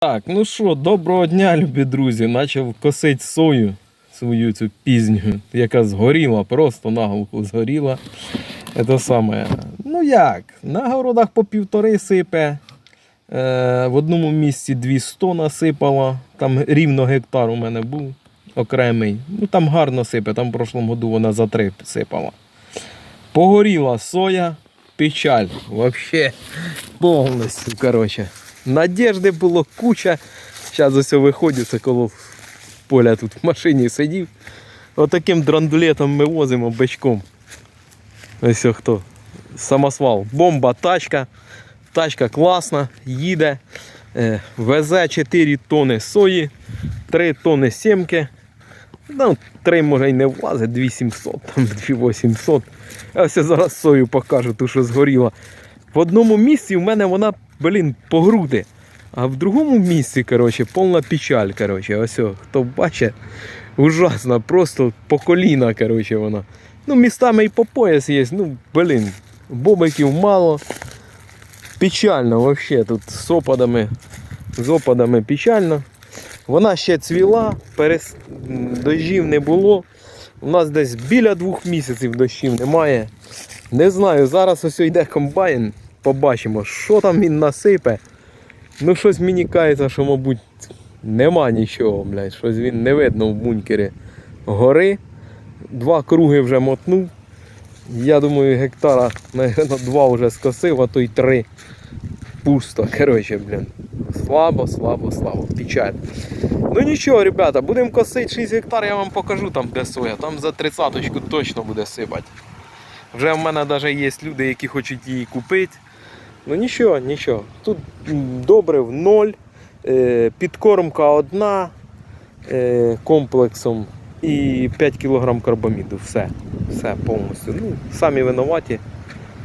Так, ну що, доброго дня, любі друзі. Почав косити сою свою цю пізню, яка згоріла, просто наглухо згоріла. Це саме. Ну як? На городах по півтори сипе. Е, в одному місці 200 насипала. Там рівно гектар у мене був окремий. Ну там гарно сипе, там в прошлому году вона за три сипала. Погоріла соя, печаль. Вообще повністю. Коротше. Надежди було куча. Зараз ось виходжу, це коло поля тут в машині сидів. Отаким драндулетом ми возимо бичком. Ось хто. Самосвал. Бомба, тачка. Тачка класна, їде. Е, Везе 4 тони сої, 3 тони сімки. Ну, 3 може й не влазить, 2700, там 2800. Я ось зараз сою покажу, ту, що згоріла. В одному місці в мене вона, блін, по груди. А в другому місці, коротше, повна печаль. Коротше. Ось, хто бачить, ужасно, просто по коліна, коротше, вона. Ну, містами і по пояс є, ну, блін, бобиків мало. Печально взагалі, тут з опадами, з опадами печально. Вона ще цвіла, перес... дощів не було. У нас десь біля двох місяців дощів немає. Не знаю, зараз ось йде комбайн, побачимо, що там він насипе. Ну, щось мені кається, що, мабуть, нема нічого, блядь. Щось він не видно в бункері гори. Два круги вже мотнув. Я думаю, гектара, наверное, два вже скосив, а то й три. Пусто, коротше, блін. Слабо, слабо, слабо. Печаль. Ну нічого, ребята, будемо косити 6 гектар, я вам покажу там, де соя. Там за тридцяточку точно буде сипати. Вже в мене навіть є люди, які хочуть її купити. Ну нічого, нічого. Тут м, добрив ноль, е, підкормка одна е, комплексом і 5 кг карбаміду. Все. Все повністю. Ну, самі винуваті,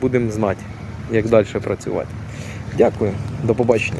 будемо знати, як далі працювати. Дякую, до побачення.